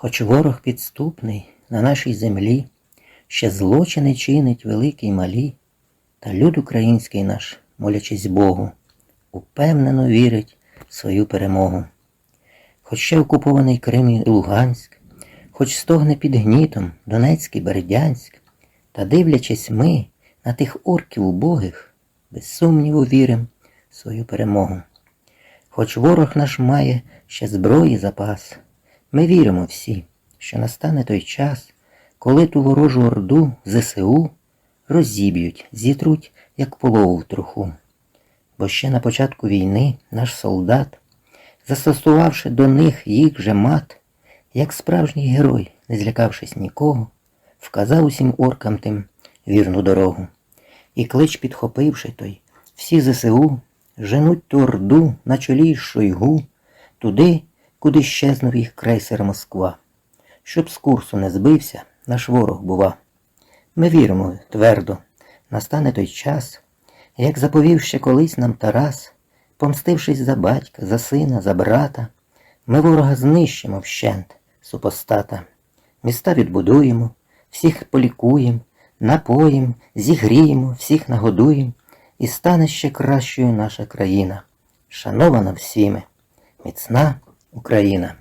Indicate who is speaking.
Speaker 1: Хоч ворог підступний на нашій землі, ще злочини чинить великі й малі, та люд український наш, молячись Богу, упевнено вірить в свою перемогу. Хоч ще окупований Крим і Луганськ, хоч стогне під гнітом Донецьк і Бердянськ, та дивлячись ми на тих орків убогих, без сумніву вірим в свою перемогу. Хоч ворог наш має ще зброї запас, ми віримо всі, що настане той час, коли ту ворожу орду ЗСУ розіб'ють, зітруть, як полову в труху. Бо ще на початку війни наш солдат, застосувавши до них їх же мат, як справжній герой, не злякавшись нікого, вказав усім оркам тим вірну дорогу. І клич підхопивши той, всі ЗСУ женуть ту орду на чолі із Шойгу туди, куди щезнув їх крейсер Москва. Щоб з курсу не збився, наш ворог бува. Ми віримо твердо, настане той час, як заповів ще колись нам Тарас, помстившись за батька, за сина, за брата, ми ворога знищимо вщент, супостата. Міста відбудуємо, всіх полікуємо, напоїм, зігріємо, всіх нагодуємо, і стане ще кращою наша країна, шанована всіми, міцна Україна.